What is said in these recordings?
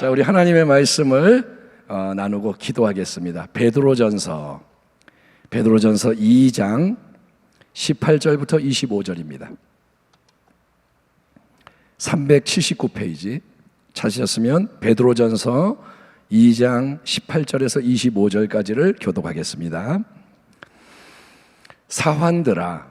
자, 우리 하나님의 말씀을 어, 나누고 기도하겠습니다. 베드로전서 베드로전서 2장 18절부터 25절입니다. 379페이지 찾으셨으면 베드로전서 2장 18절에서 25절까지를 교독하겠습니다. 사환들아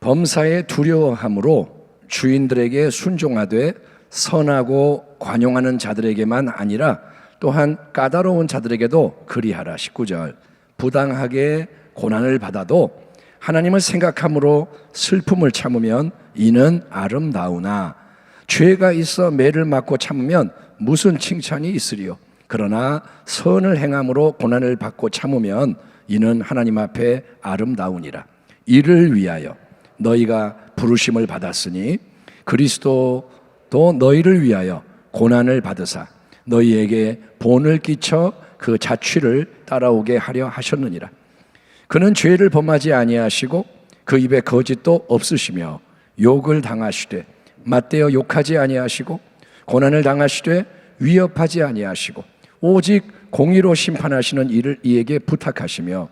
범사에 두려워함으로 주인들에게 순종하되 선하고 관용하는 자들에게만 아니라 또한 까다로운 자들에게도 그리하라. 19절. 부당하게 고난을 받아도 하나님을 생각함으로 슬픔을 참으면 이는 아름다우나 죄가 있어 매를 맞고 참으면 무슨 칭찬이 있으리요? 그러나 선을 행함으로 고난을 받고 참으면 이는 하나님 앞에 아름다우니라. 이를 위하여 너희가 부르심을 받았으니 그리스도 도 너희를 위하여 고난을 받으사 너희에게 본을 끼쳐 그 자취를 따라오게 하려 하셨느니라. 그는 죄를 범하지 아니하시고 그 입에 거짓도 없으시며 욕을 당하시되 맞대어 욕하지 아니하시고 고난을 당하시되 위협하지 아니하시고 오직 공의로 심판하시는 일을 이에게 부탁하시며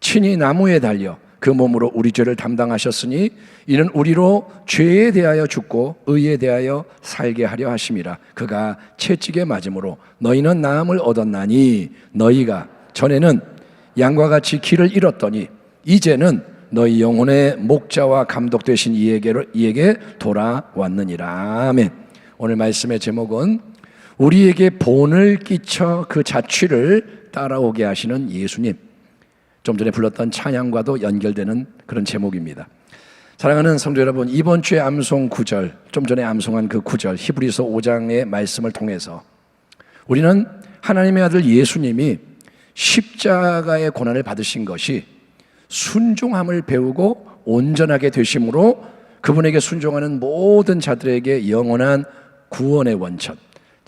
친히 나무에 달려 그 몸으로 우리 죄를 담당하셨으니 이는 우리로 죄에 대하여 죽고 의에 대하여 살게 하려 하심이라 그가 채찍에 맞음으로 너희는 나음을 얻었나니 너희가 전에는 양과 같이 길을 잃었더니 이제는 너희 영혼의 목자와 감독 되신 이에게로 이에게 돌아왔느니라 아멘. 오늘 말씀의 제목은 우리에게 본을 끼쳐 그 자취를 따라오게 하시는 예수님. 좀 전에 불렀던 찬양과도 연결되는 그런 제목입니다. 사랑하는 성도 여러분, 이번 주에 암송 구절, 좀 전에 암송한 그 구절, 히브리서 5장의 말씀을 통해서 우리는 하나님의 아들 예수님이 십자가의 고난을 받으신 것이 순종함을 배우고 온전하게 되심으로 그분에게 순종하는 모든 자들에게 영원한 구원의 원천,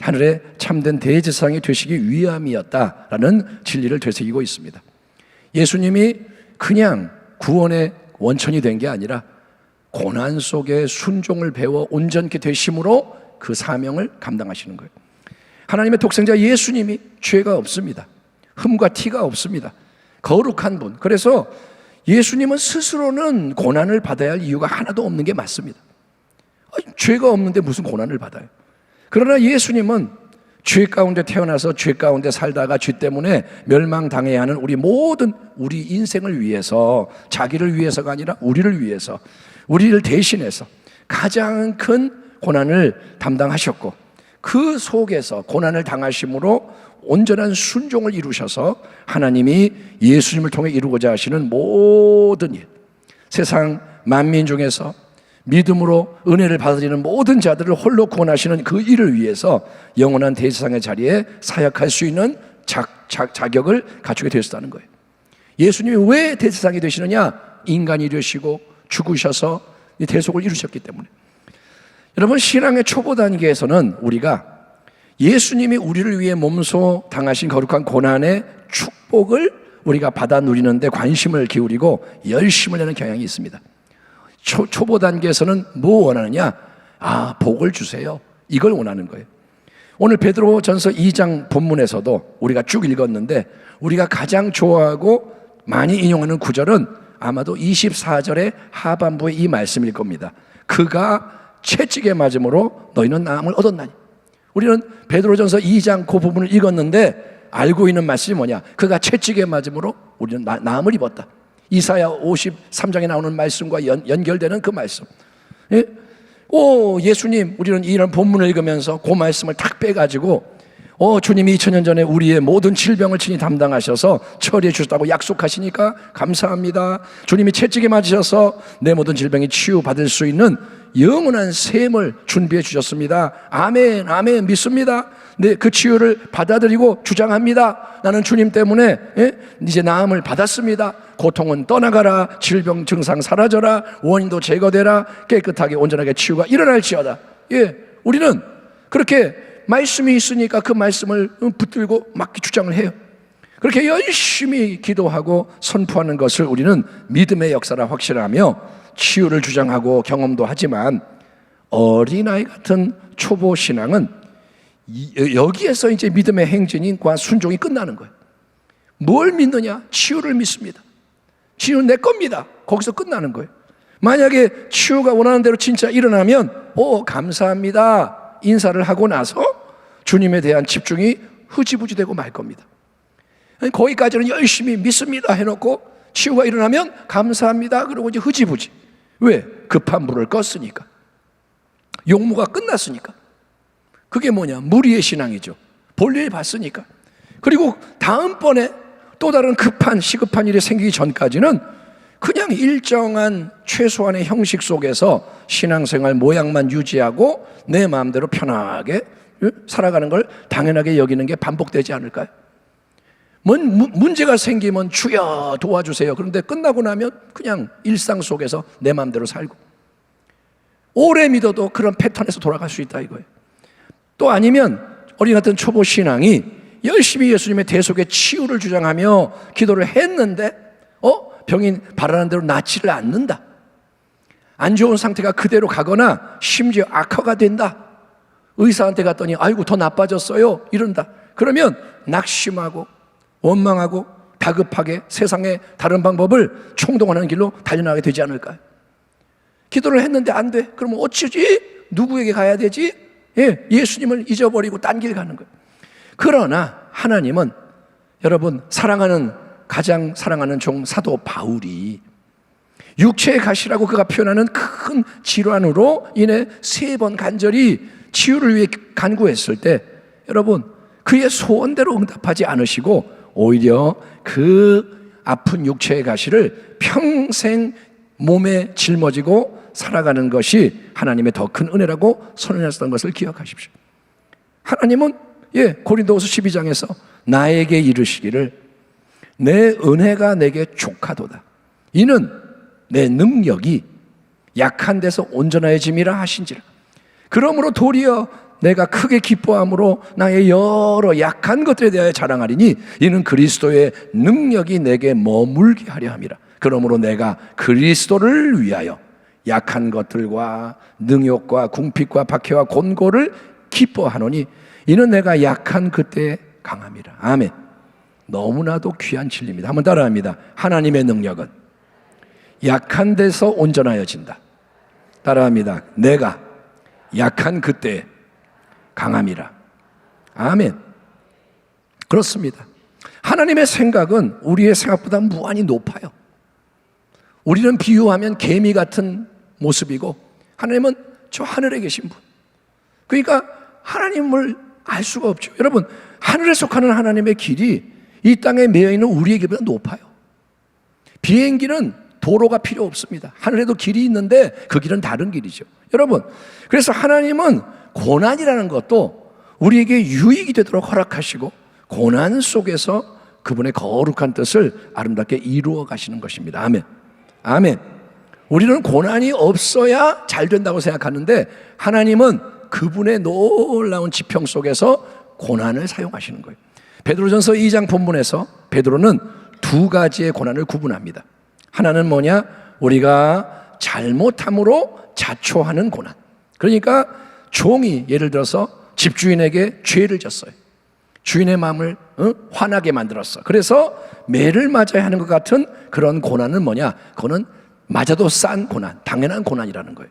하늘의 참된 대제상이 되시기 위함이었다라는 진리를 되새기고 있습니다. 예수님이 그냥 구원의 원천이 된 게 아니라 고난 속에 순종을 배워 온전케 되심으로 그 사명을 감당하시는 거예요. 하나님의 독생자 예수님이 죄가 없습니다. 흠과 티가 없습니다. 거룩한 분. 그래서 예수님은 스스로는 고난을 받아야 할 이유가 하나도 없는 게 맞습니다. 죄가 없는데 무슨 고난을 받아요? 그러나 예수님은 죄 가운데 태어나서 죄 가운데 살다가 죄 때문에 멸망당해야 하는 우리 모든 우리 인생을 위해서 자기를 위해서가 아니라 우리를 위해서 우리를 대신해서 가장 큰 고난을 담당하셨고 그 속에서 고난을 당하심으로 온전한 순종을 이루셔서 하나님이 예수님을 통해 이루고자 하시는 모든 일 세상 만민 중에서 믿음으로 은혜를 받으리는 모든 자들을 홀로 구원하시는 그 일을 위해서 영원한 대세상의 자리에 사역할 수 있는 자, 자, 자격을 갖추게 되었다는 거예요. 예수님이 왜 대세상이 되시느냐? 인간이 되시고 죽으셔서 이 대속을 이루셨기 때문에. 여러분, 신앙의 초보 단계에서는 우리가 예수님이 우리를 위해 몸소 당하신 거룩한 고난의 축복을 우리가 받아 누리는데 관심을 기울이고 열심을 내는 경향이 있습니다. 초, 초보 단계에서는 뭐 원하느냐? 아, 복을 주세요. 이걸 원하는 거예요. 오늘 베드로 전서 2장 본문에서도 우리가 쭉 읽었는데 우리가 가장 좋아하고 많이 인용하는 구절은 아마도 24절의 하반부의 이 말씀일 겁니다. 그가 채찍에 맞음으로 너희는 나음을 얻었나니. 우리는 베드로전서 2장 그 부분을 읽었는데 알고 있는 말씀이 뭐냐? 그가 채찍에 맞음으로 우리는 나, 나음을 입었다. 이사야 53장에 나오는 말씀과 연, 연결되는 그 말씀. 예? 오, 예수님, 우리는 이런 본문을 읽으면서 그 말씀을 탁 빼가지고, 어, 주님이 2000년 전에 우리의 모든 질병을 친히 담당하셔서 처리해 주셨다고 약속하시니까 감사합니다. 주님이 채찍에 맞으셔서 내 모든 질병이 치유받을 수 있는 영원한 셈을 준비해 주셨습니다. 아멘, 아멘, 믿습니다. 네, 그 치유를 받아들이고 주장합니다. 나는 주님 때문에 예? 이제 나음을 받았습니다. 고통은 떠나가라, 질병 증상 사라져라, 원인도 제거되라, 깨끗하게 온전하게 치유가 일어날지어다. 예, 우리는 그렇게 말씀이 있으니까 그 말씀을 붙들고 막 주장을 해요. 그렇게 열심히 기도하고 선포하는 것을 우리는 믿음의 역사라 확신하며 치유를 주장하고 경험도 하지만 어린아이 같은 초보 신앙은 이- 여기에서 이제 믿음의 행진과 순종이 끝나는 거예요. 뭘 믿느냐? 치유를 믿습니다. 치유는 내 겁니다. 거기서 끝나는 거예요. 만약에 치유가 원하는 대로 진짜 일어나면, 오, 감사합니다. 인사를 하고 나서 주님에 대한 집중이 흐지부지 되고 말 겁니다. 거기까지는 열심히 믿습니다 해놓고 치유가 일어나면 감사합니다. 그러고 이제 흐지부지. 왜? 급한 불을 껐으니까. 용무가 끝났으니까. 그게 뭐냐? 무리의 신앙이죠. 볼일 봤으니까. 그리고 다음번에 또 다른 급한 시급한 일이 생기기 전까지는 그냥 일정한 최소한의 형식 속에서 신앙생활 모양만 유지하고 내 마음대로 편하게 예? 살아가는 걸 당연하게 여기는 게 반복되지 않을까요? 뭔 무- 문제가 생기면 주여 도와주세요. 그런데 끝나고 나면 그냥 일상 속에서 내 마음대로 살고 오래 믿어도 그런 패턴에서 돌아갈 수 있다 이거예요. 또 아니면 어린 같은 초보 신앙이 열심히 예수님의 대속의 치유를 주장하며 기도를 했는데 어 병인 바라는 대로 낫지를 않는다. 안 좋은 상태가 그대로 가거나 심지어 악화가 된다. 의사한테 갔더니 아이고 더 나빠졌어요 이런다. 그러면 낙심하고 원망하고 다급하게 세상의 다른 방법을 총동원하는 길로 달려나가게 되지 않을까요? 기도를 했는데 안 돼. 그러면 어찌지? 누구에게 가야 되지? 예, 예수님을 잊어버리고 딴 길 가는 거예요. 그러나 하나님은 여러분 사랑하는 가장 사랑하는 종 사도 바울이 육체의 가시라고 그가 표현하는 큰 질환으로 인해 세 번 간절히 치유를 위해 간구했을 때 여러분 그의 소원대로 응답하지 않으시고 오히려 그 아픈 육체의 가시를 평생 몸에 짊어지고 살아가는 것이 하나님의 더 큰 은혜라고 선언했던 것을 기억하십시오. 하나님은 예, 고린도후서 12장에서 나에게 이르시기를 내 은혜가 내게 족하도다. 이는 내 능력이 약한 데서 온전해짐이라 하신지라. 그러므로 도리어 내가 크게 기뻐함으로 나의 여러 약한 것들에 대하여 자랑하리니 이는 그리스도의 능력이 내게 머물게 하려 함이라. 그러므로 내가 그리스도를 위하여 약한 것들과 능욕과 궁핍과 박해와 곤고를 기뻐하노니 이는 내가 약한 그때 강함이라. 아멘. 너무나도 귀한 진리입니다. 한번 따라합니다. 하나님의 능력은 약한 데서 온전하여진다. 따라합니다. 내가 약한 그때 강함이라. 아멘. 그렇습니다. 하나님의 생각은 우리의 생각보다 무한히 높아요. 우리는 비유하면 개미 같은 모습이고 하나님은 저 하늘에 계신 분. 그러니까 하나님을 알 수가 없죠. 여러분, 하늘에 속하는 하나님의 길이 이 땅에 매여 있는 우리의 길보다 높아요. 비행기는 도로가 필요 없습니다. 하늘에도 길이 있는데 그 길은 다른 길이죠. 여러분, 그래서 하나님은 고난이라는 것도 우리에게 유익이 되도록 허락하시고 고난 속에서 그분의 거룩한 뜻을 아름답게 이루어 가시는 것입니다. 아멘. 아멘. 우리는 고난이 없어야 잘 된다고 생각하는데 하나님은 그분의 놀라운 지평 속에서 고난을 사용하시는 거예요. 베드로전서 2장 본문에서 베드로는 두 가지의 고난을 구분합니다. 하나는 뭐냐? 우리가 잘못함으로 자초하는 고난. 그러니까 종이 예를 들어서 집주인에게 죄를 졌어요. 주인의 마음을 어? 화나게 만들었어. 그래서 매를 맞아야 하는 것 같은 그런 고난은 뭐냐? 그거는 맞아도 싼 고난, 당연한 고난이라는 거예요.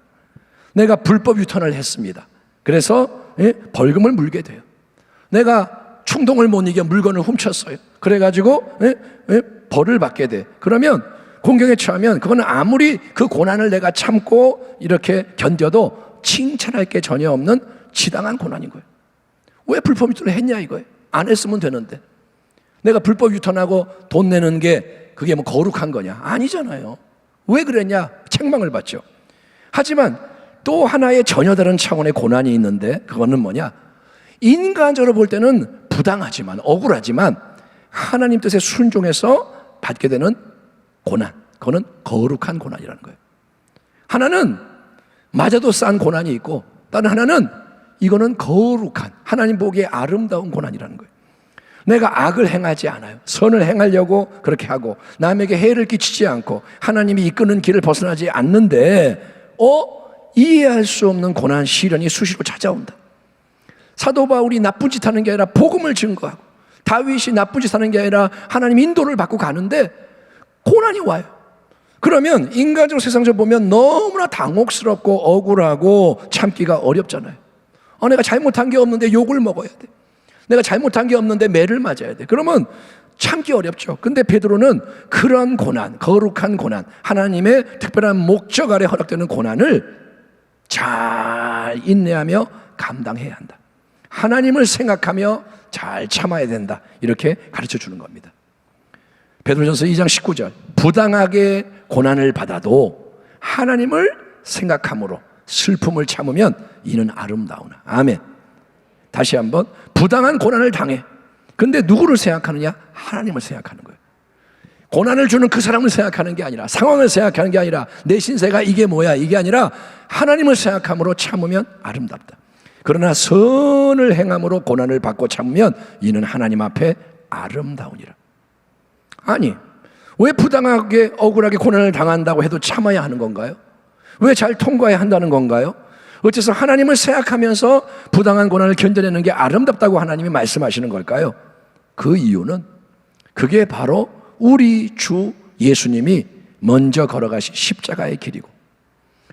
내가 불법 유턴을 했습니다. 그래서 예? 벌금을 물게 돼요. 내가 충동을 못 이겨 물건을 훔쳤어요. 그래가지고 예? 예? 벌을 받게 돼. 그러면 공경에 처하면 그거는 아무리 그 고난을 내가 참고 이렇게 견뎌도 칭찬할 게 전혀 없는 지당한 고난인 거예요. 왜 불법 유턴을 했냐 이거예요. 안 했으면 되는데. 내가 불법 유턴하고 돈 내는 게 그게 뭐 거룩한 거냐? 아니잖아요. 왜 그랬냐? 책망을 받죠. 하지만 또 하나의 전혀 다른 차원의 고난이 있는데 그거는 뭐냐? 인간적으로 볼 때는 부당하지만 억울하지만 하나님 뜻에 순종해서 받게 되는 고난. 그거는 거룩한 고난이라는 거예요. 하나는 맞아도 싼 고난이 있고 다른 하나는 이거는 거룩한 하나님 보기에 아름다운 고난이라는 거예요. 내가 악을 행하지 않아요. 선을 행하려고 그렇게 하고 남에게 해를 끼치지 않고 하나님이 이끄는 길을 벗어나지 않는데 어 이해할 수 없는 고난 시련이 수시로 찾아온다. 사도 바울이 나쁜 짓 하는 게 아니라 복음을 증거하고 다윗이 나쁜 짓 하는 게 아니라 하나님 인도를 받고 가는데 고난이 와요. 그러면 인간적으로 세상적으로 보면 너무나 당혹스럽고 억울하고 참기가 어렵잖아요. 어, 내가 잘못한 게 없는데 욕을 먹어야 돼. 내가 잘못한 게 없는데 매를 맞아야 돼. 그러면 참기 어렵죠. 근데 베드로는 그런 고난, 거룩한 고난, 하나님의 특별한 목적 아래 허락되는 고난을 잘 인내하며 감당해야 한다. 하나님을 생각하며 잘 참아야 된다. 이렇게 가르쳐 주는 겁니다. 베드로전서 2장 19절. 부당하게 고난을 받아도 하나님을 생각함으로 슬픔을 참으면 이는 아름다우나. 아멘. 다시 한번 부당한 고난을 당해. 근데 누구를 생각하느냐? 하나님을 생각하는 거예요. 고난을 주는 그 사람을 생각하는 게 아니라 상황을 생각하는 게 아니라 내 신세가 이게 뭐야 이게 아니라 하나님을 생각함으로 참으면 아름답다. 그러나 선을 행함으로 고난을 받고 참으면 이는 하나님 앞에 아름다우니라. 아니 왜 부당하게 억울하게 고난을 당한다고 해도 참아야 하는 건가요? 왜 잘 통과해야 한다는 건가요? 어째서 하나님을 생각하면서 부당한 고난을 견뎌내는 게 아름답다고 하나님이 말씀하시는 걸까요? 그 이유는 그게 바로 우리 주 예수님이 먼저 걸어가신 십자가의 길이고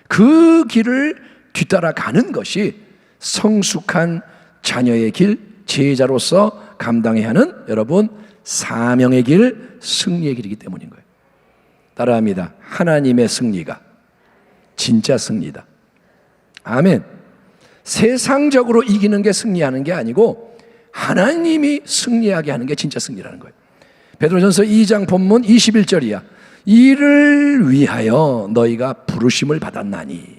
그 길을 뒤따라 가는 것이 성숙한 자녀의 길, 제자로서 감당해야 하는 여러분 사명의 길, 승리의 길이기 때문인 거예요. 따라합니다. 하나님의 승리가 진짜 승리다. 아멘. 세상적으로 이기는 게 승리하는 게 아니고 하나님이 승리하게 하는 게 진짜 승리라는 거예요. 베드로전서 2장 본문 21절이야. 이를 위하여 너희가 부르심을 받았나니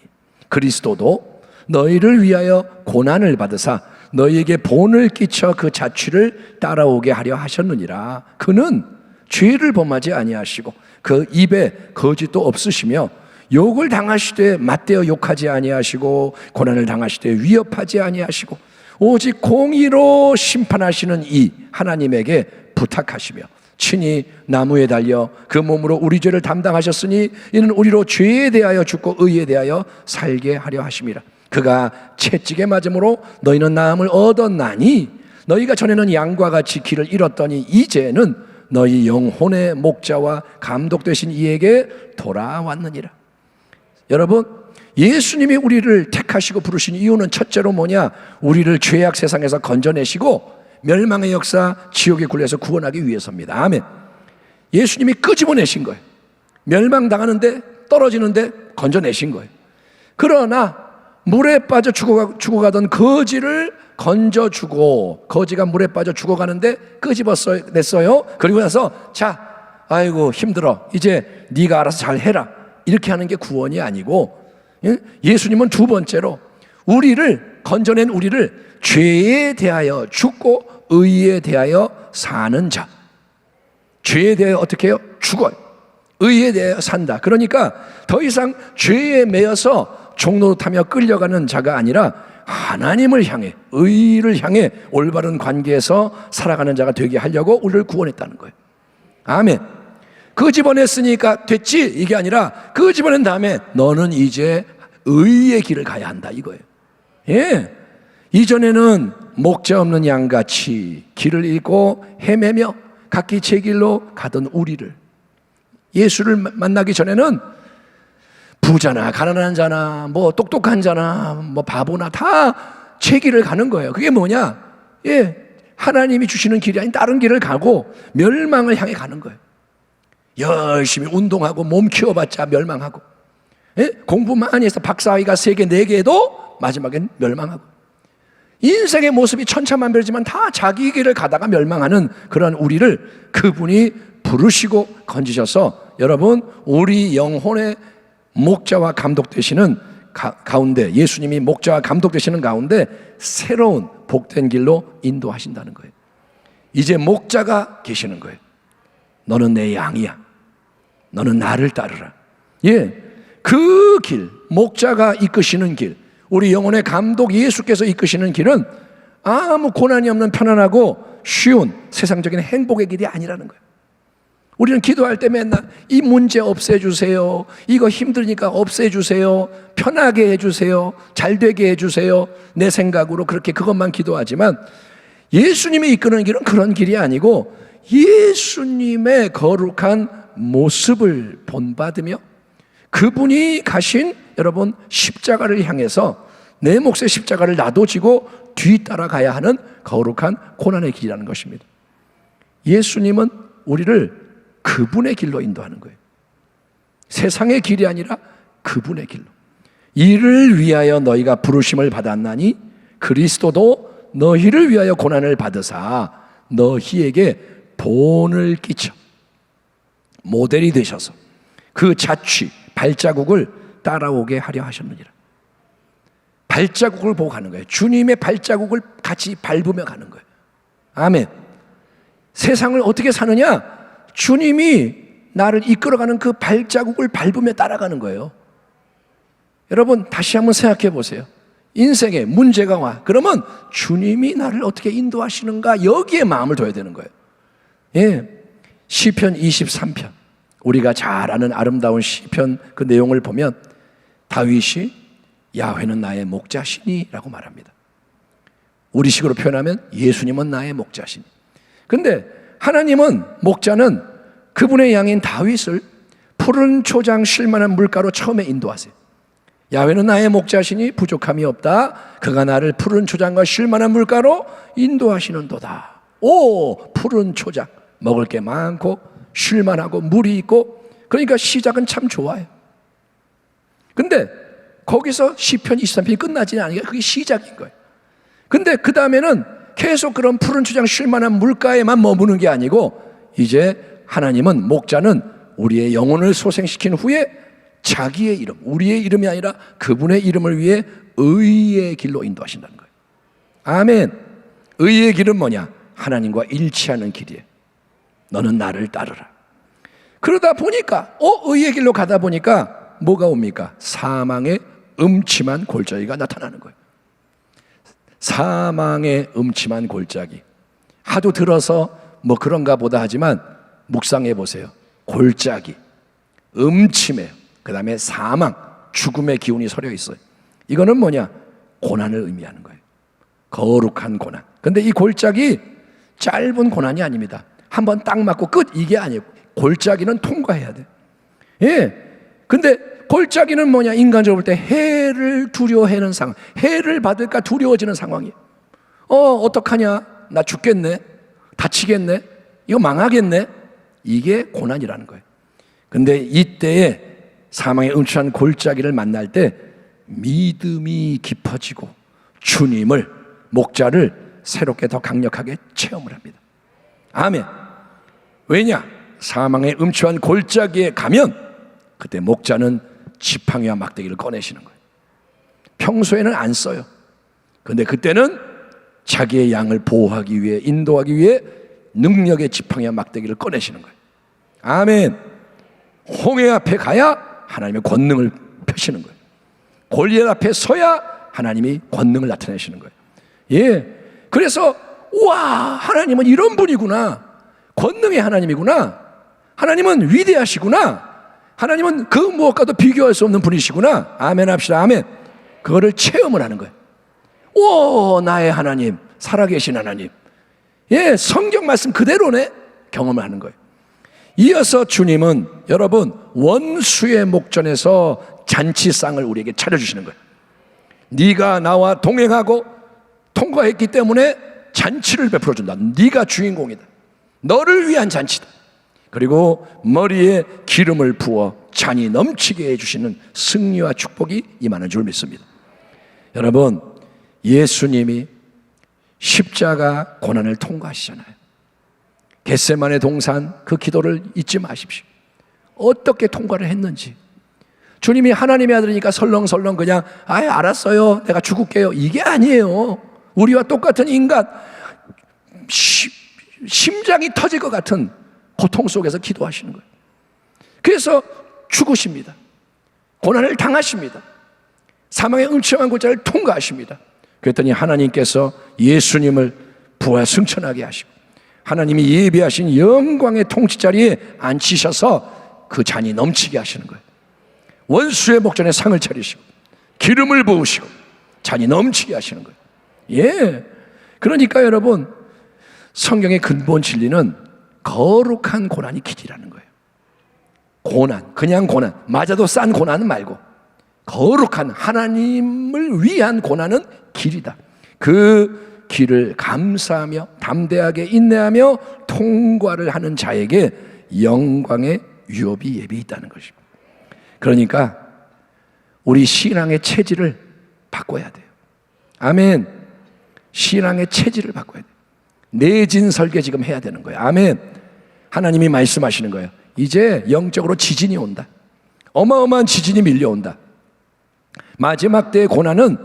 그리스도도 너희를 위하여 고난을 받으사 너희에게 본을 끼쳐 그 자취를 따라오게 하려 하셨느니라. 그는 죄를 범하지 아니하시고 그 입에 거짓도 없으시며 욕을 당하시되 맞대어 욕하지 아니하시고 고난을 당하시되 위협하지 아니하시고 오직 공의로 심판하시는 이 하나님에게 부탁하시며 친히 나무에 달려 그 몸으로 우리 죄를 담당하셨으니 이는 우리로 죄에 대하여 죽고 의에 대하여 살게 하려 하심이라 그가 채찍에 맞음으로 너희는 나음을 얻었나니 너희가 전에는 양과 같이 길을 잃었더니 이제는 너희 영혼의 목자와 감독 되신 이에게 돌아왔느니라 여러분, 예수님이 우리를 택하시고 부르신 이유는 첫째로 뭐냐? 우리를 죄악 세상에서 건져내시고 멸망의 역사, 지옥의 굴레에서 구원하기 위해서입니다. 아멘. 예수님이 끄집어내신 거예요. 멸망당하는데 떨어지는데 건져내신 거예요. 그러나 물에 빠져 죽어가, 죽어가던 거지를 건져주고 거지가 물에 빠져 죽어가는데 끄집어냈어요. 그리고 나서 자, 아이고 힘들어. 이제 네가 알아서 잘 해라. 이렇게 하는 게 구원이 아니고 예? 예수님은 두 번째로 우리를 건져낸 우리를 죄에 대하여 죽고 의에 대하여 사는 자. 죄에 대하여 어떻게 해요? 죽어요. 의에 대하여 산다. 그러니까 더 이상 죄에 매여서 종로 타며 끌려가는 자가 아니라 하나님을 향해 의를 향해 올바른 관계에서 살아가는 자가 되게 하려고 우리를 구원했다는 거예요. 아멘. 그 집어냈으니까 됐지 이게 아니라 그 집어낸 다음에 너는 이제 의의 길을 가야 한다 이거예요. 예. 이전에는 목자 없는 양같이 길을 잃고 헤매며 각기 제 길로 가던 우리를 예수를 만나기 전에는 부자나 가난한 자나 뭐 똑똑한 자나 뭐 바보나 다 제 길을 가는 거예요. 그게 뭐냐? 예. 하나님이 주시는 길이 아닌 다른 길을 가고 멸망을 향해 가는 거예요. 열심히 운동하고 몸 키워봤자 멸망하고 예? 공부 많이 해서 박사학위가 세 개, 네 개도 마지막엔 멸망하고 인생의 모습이 천차만별이지만 다 자기 길을 가다가 멸망하는 그런 우리를 그분이 부르시고 건지셔서 여러분 우리 영혼의 목자와 감독 되시는 가, 가운데 예수님이 목자와 감독 되시는 가운데 새로운 복된 길로 인도하신다는 거예요. 이제 목자가 계시는 거예요. 너는 내 양이야. 너는 나를 따르라. 예. 그 길, 목자가 이끄시는 길, 우리 영혼의 감독 예수께서 이끄시는 길은 아무 고난이 없는 편안하고 쉬운 세상적인 행복의 길이 아니라는 거예요. 우리는 기도할 때 맨날 이 문제 없애주세요. 이거 힘드니까 없애주세요. 편하게 해주세요. 잘 되게 해주세요. 내 생각으로 그렇게 그것만 기도하지만 예수님이 이끄는 길은 그런 길이 아니고 예수님의 거룩한 모습을 본받으며 그분이 가신 여러분 십자가를 향해서 내 몫의 십자가를 나도 지고 뒤따라가야 하는 거룩한 고난의 길이라는 것입니다. 예수님은 우리를 그분의 길로 인도하는 거예요. 세상의 길이 아니라 그분의 길로. 이를 위하여 너희가 부르심을 받았나니 그리스도도 너희를 위하여 고난을 받으사 너희에게 본을 끼쳐 모델이 되셔서 그 자취 발자국을 따라오게 하려 하셨느니라. 발자국을 보고 가는 거예요. 주님의 발자국을 같이 밟으며 가는 거예요. 아멘. 세상을 어떻게 사느냐? 주님이 나를 이끌어가는 그 발자국을 밟으며 따라가는 거예요. 여러분, 다시 한번 생각해 보세요. 인생에 문제가 와. 그러면 주님이 나를 어떻게 인도하시는가? 여기에 마음을 둬야 되는 거예요. 예. 시편 23편. 우리가 잘 아는 아름다운 시편 그 내용을 보면 다윗이 야훼는 나의 목자시니라고 말합니다. 우리식으로 표현하면 예수님은 나의 목자시니. 근데 하나님은 목자는 그분의 양인 다윗을 푸른 초장 쉴만한 물가로 처음에 인도하세요. 야훼는 나의 목자시니 부족함이 없다. 그가 나를 푸른 초장과 쉴만한 물가로 인도하시는도다. 오, 푸른 초장. 먹을 게 많고 쉴만하고 물이 있고 그러니까 시작은 참 좋아요. 근데 거기서 시편 23편이 끝나지는 않으니까 그게 시작인 거예요. 근데 그 다음에는 계속 그런 푸른 초장 쉴만한 물가에만 머무는 게 아니고 이제 하나님은 목자는 우리의 영혼을 소생시킨 후에 자기의 이름, 우리의 이름이 아니라 그분의 이름을 위해 의의 길로 인도하신다는 거예요. 아멘. 의의 길은 뭐냐? 하나님과 일치하는 길이에요. 너는 나를 따르라. 그러다 보니까, 어, 의의 길로 가다 보니까 뭐가 옵니까? 사망의 음침한 골짜기가 나타나는 거예요. 사망의 음침한 골짜기. 하도 들어서 뭐 그런가 보다 하지만 묵상해 보세요. 골짜기. 음침해요. 그 다음에 사망, 죽음의 기운이 서려 있어요. 이거는 뭐냐? 고난을 의미하는 거예요. 거룩한 고난. 근데 이 골짜기 짧은 고난이 아닙니다. 한 번 딱 맞고 끝 이게 아니에요. 골짜기는 통과해야 돼. 예. 근데 골짜기는 뭐냐? 인간적으로 볼 때 해를 두려워하는 상황. 해를 받을까 두려워지는 상황이에요. 어, 어떡하냐? 나 죽겠네. 다치겠네. 이거 망하겠네. 이게 고난이라는 거예요. 근데 이때에 사망의 음침한 골짜기를 만날 때 믿음이 깊어지고 주님을 목자를 새롭게 더 강력하게 체험을 합니다. 아멘. 왜냐? 사망의 음침한 골짜기에 가면 그때 목자는 지팡이와 막대기를 꺼내시는 거예요. 평소에는 안 써요. 근데 그때는 자기의 양을 보호하기 위해 인도하기 위해 능력의 지팡이와 막대기를 꺼내시는 거예요. 아멘. 홍해 앞에 가야 하나님의 권능을 펴시는 거예요. 골리앗 앞에 서야 하나님이 권능을 나타내시는 거예요. 예. 그래서 와 하나님은 이런 분이구나. 권능의 하나님이구나. 하나님은 위대하시구나. 하나님은 그 무엇과도 비교할 수 없는 분이시구나. 아멘 합시다. 아멘. 그거를 체험을 하는 거예요. 오, 나의 하나님. 살아계신 하나님. 예, 성경 말씀 그대로네. 경험을 하는 거예요. 이어서 주님은 여러분, 원수의 목전에서 잔치상을 우리에게 차려주시는 거예요. 네가 나와 동행하고 통과했기 때문에 잔치를 베풀어 준다. 네가 주인공이다. 너를 위한 잔치다. 그리고 머리에 기름을 부어 잔이 넘치게 해주시는 승리와 축복이 임하는 줄 믿습니다. 여러분, 예수님이 십자가 고난을 통과하시잖아요. 겟세만의 동산 그 기도를 잊지 마십시오. 어떻게 통과를 했는지. 주님이 하나님의 아들이니까 설렁설렁 그냥 아 알았어요. 내가 죽을게요. 이게 아니에요. 우리와 똑같은 인간 시, 심장이 터질 것 같은 고통 속에서 기도하시는 거예요. 그래서 죽으십니다. 고난을 당하십니다. 사망의 음침한 골짜를 통과하십니다. 그랬더니 하나님께서 예수님을 부활 승천하게 하시고 하나님이 예비하신 영광의 통치 자리에 앉히셔서 그 잔이 넘치게 하시는 거예요. 원수의 목전에 상을 차리시고 기름을 부으시고 잔이 넘치게 하시는 거예요. 예. 그러니까 여러분 성경의 근본 진리는 거룩한 고난이 길이라는 거예요. 고난, 그냥 고난, 맞아도 싼 고난은 말고 거룩한 하나님을 위한 고난은 길이다. 그 길을 감사하며 담대하게 인내하며 통과를 하는 자에게 영광의 유업이 예비 있다는 것입니다. 그러니까 우리 신앙의 체질을 바꿔야 돼요. 아멘. 신앙의 체질을 바꿔야 돼요. 내진 설계 지금 해야 되는 거예요. 아멘. 하나님이 말씀하시는 거예요. 이제 영적으로 지진이 온다. 어마어마한 지진이 밀려온다. 마지막 때의 고난은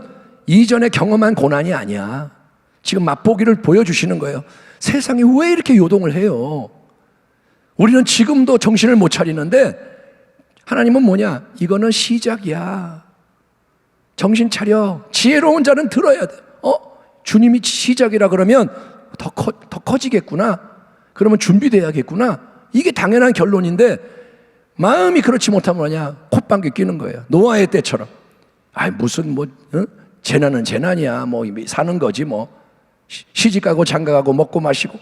이전에 경험한 고난이 아니야. 지금 맛보기를 보여주시는 거예요. 세상이 왜 이렇게 요동을 해요? 우리는 지금도 정신을 못 차리는데 하나님은 뭐냐? 이거는 시작이야. 정신 차려. 지혜로운 자는 들어야 돼. 어? 주님이 시작이라 그러면 더, 커, 더 커지겠구나. 그러면 준비돼야겠구나. 이게 당연한 결론인데 마음이 그렇지 못하면 뭐냐? 콧방귀 끼는 거예요. 노아의 때처럼. 아 무슨 뭐 어? 재난은 재난이야. 뭐 사는 거지 뭐. 시집 가고 장가 가고 먹고 마시고.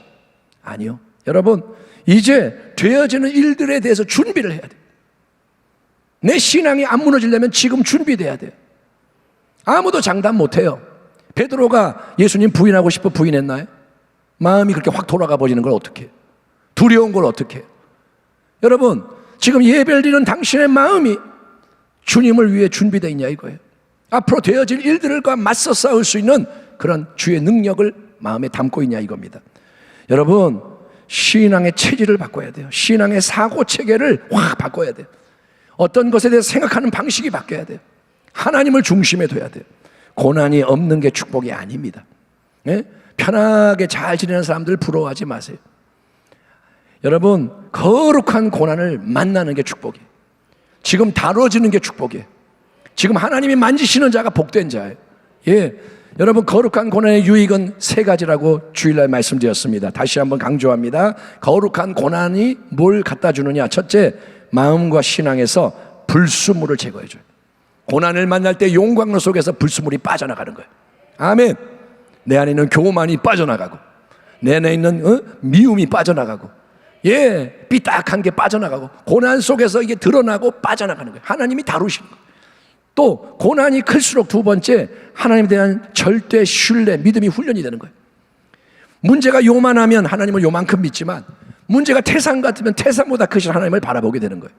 아니요. 여러분 이제 되어지는 일들에 대해서 준비를 해야 돼. 내 신앙이 안 무너지려면 지금 준비돼야 돼. 아무도 장담 못 해요. 베드로가 예수님 부인하고 싶어 부인했나요? 마음이 그렇게 확 돌아가 버리는 걸 어떻게? 두려운 걸 어떻게? 여러분, 지금 예배를 드리는 당신의 마음이 주님을 위해 준비되어 있냐 이거예요. 앞으로 되어질 일들과 맞서 싸울 수 있는 그런 주의 능력을 마음에 담고 있냐 이겁니다. 여러분, 신앙의 체질을 바꿔야 돼요. 신앙의 사고 체계를 확 바꿔야 돼요. 어떤 것에 대해서 생각하는 방식이 바뀌어야 돼요. 하나님을 중심에 둬야 돼요. 고난이 없는 게 축복이 아닙니다. 예? 편하게 잘 지내는 사람들 부러워하지 마세요. 여러분, 거룩한 고난을 만나는 게 축복이에요. 지금 다뤄지는 게 축복이에요. 지금 하나님이 만지시는 자가 복된 자예요. 예. 여러분, 거룩한 고난의 유익은 세 가지라고 주일날 말씀드렸습니다. 다시 한번 강조합니다. 거룩한 고난이 뭘 갖다 주느냐? 첫째, 마음과 신앙에서 불수물을 제거해줘요. 고난을 만날 때 용광로 속에서 불수물이 빠져나가는 거예요. 아멘. 내 안에 있는 교만이 빠져나가고, 내 안에 있는 어? 미움이 빠져나가고, 예, 삐딱한 게 빠져나가고, 고난 속에서 이게 드러나고 빠져나가는 거예요. 하나님이 다루시는 거예요. 또, 고난이 클수록 두 번째, 하나님에 대한 절대 신뢰, 믿음이 훈련이 되는 거예요. 문제가 요만하면 하나님을 요만큼 믿지만, 문제가 태산 같으면 태산보다 크신 하나님을 바라보게 되는 거예요.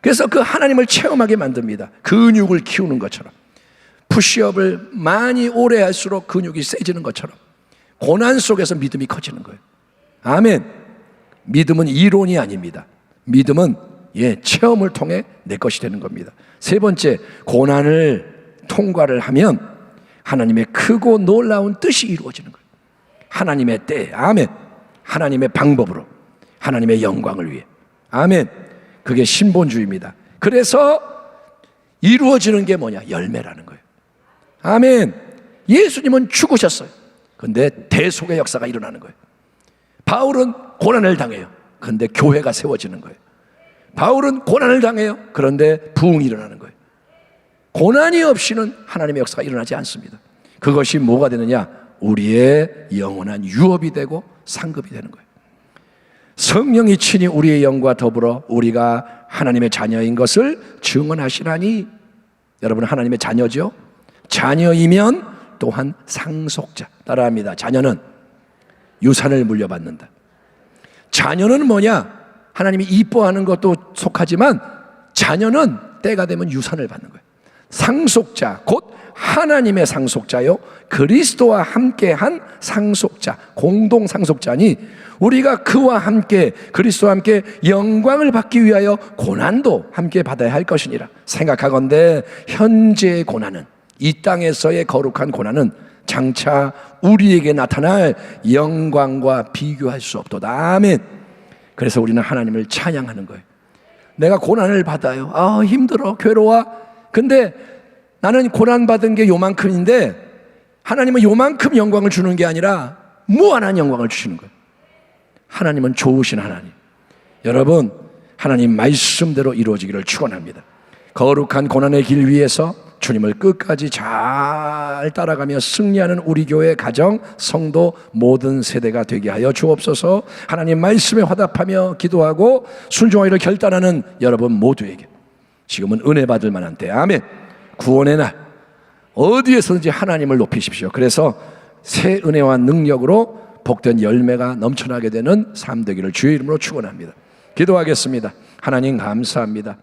그래서 그 하나님을 체험하게 만듭니다. 근육을 키우는 것처럼. 푸시업을 많이 오래 할수록 근육이 세지는 것처럼. 고난 속에서 믿음이 커지는 거예요. 아멘. 믿음은 이론이 아닙니다. 믿음은 예, 체험을 통해 내 것이 되는 겁니다. 세 번째, 고난을 통과를 하면 하나님의 크고 놀라운 뜻이 이루어지는 거예요. 하나님의 때, 아멘. 하나님의 방법으로, 하나님의 영광을 위해. 아멘. 그게 신본주의입니다. 그래서 이루어지는 게 뭐냐? 열매라는 거예요. 아멘. 예수님은 죽으셨어요. 근데 대속의 역사가 일어나는 거예요. 바울은 고난을 당해요. 그런데 교회가 세워지는 거예요. 바울은 고난을 당해요. 그런데 부흥이 일어나는 거예요. 고난이 없이는 하나님의 역사가 일어나지 않습니다. 그것이 뭐가 되느냐? 우리의 영원한 유업이 되고 상급이 되는 거예요. 성령이 친히 우리의 영과 더불어 우리가 하나님의 자녀인 것을 증언하시라니 여러분 하나님의 자녀죠? 자녀이면 또한 상속자 따라합니다. 자녀는 유산을 물려받는다. 자녀는 뭐냐? 하나님이 이뻐하는 것도 속하지만 자녀는 때가 되면 유산을 받는 거예요. 상속자, 곧 하나님의 상속자요. 그리스도와 함께 한 상속자, 공동 상속자니 우리가 그와 함께 그리스도와 함께 영광을 받기 위하여 고난도 함께 받아야 할 것이니라 생각하건대 현재의 고난은 이 땅에서의 거룩한 고난은 장차 우리에게 나타날 영광과 비교할 수 없도다. 아멘. 그래서 우리는 하나님을 찬양하는 거예요. 내가 고난을 받아요. 아, 힘들어. 괴로워. 근데 나는 고난받은 게 요만큼인데 하나님은 요만큼 영광을 주는 게 아니라 무한한 영광을 주시는 거예요. 하나님은 좋으신 하나님. 여러분, 하나님 말씀대로 이루어지기를 축원합니다. 거룩한 고난의 길 위에서 주님을 끝까지 잘 따라가며 승리하는 우리 교회 가정, 성도 모든 세대가 되게 하여 주옵소서. 하나님 말씀에 화답하며 기도하고 순종하기를 결단하는 여러분 모두에게 지금은 은혜 받을 만한 때. 아멘. 구원의 날 어디에서든지 하나님을 높이십시오. 그래서 새 은혜와 능력으로 복된 열매가 넘쳐나게 되는 삶 되기를 주의 이름으로 축원합니다. 기도하겠습니다. 하나님 감사합니다.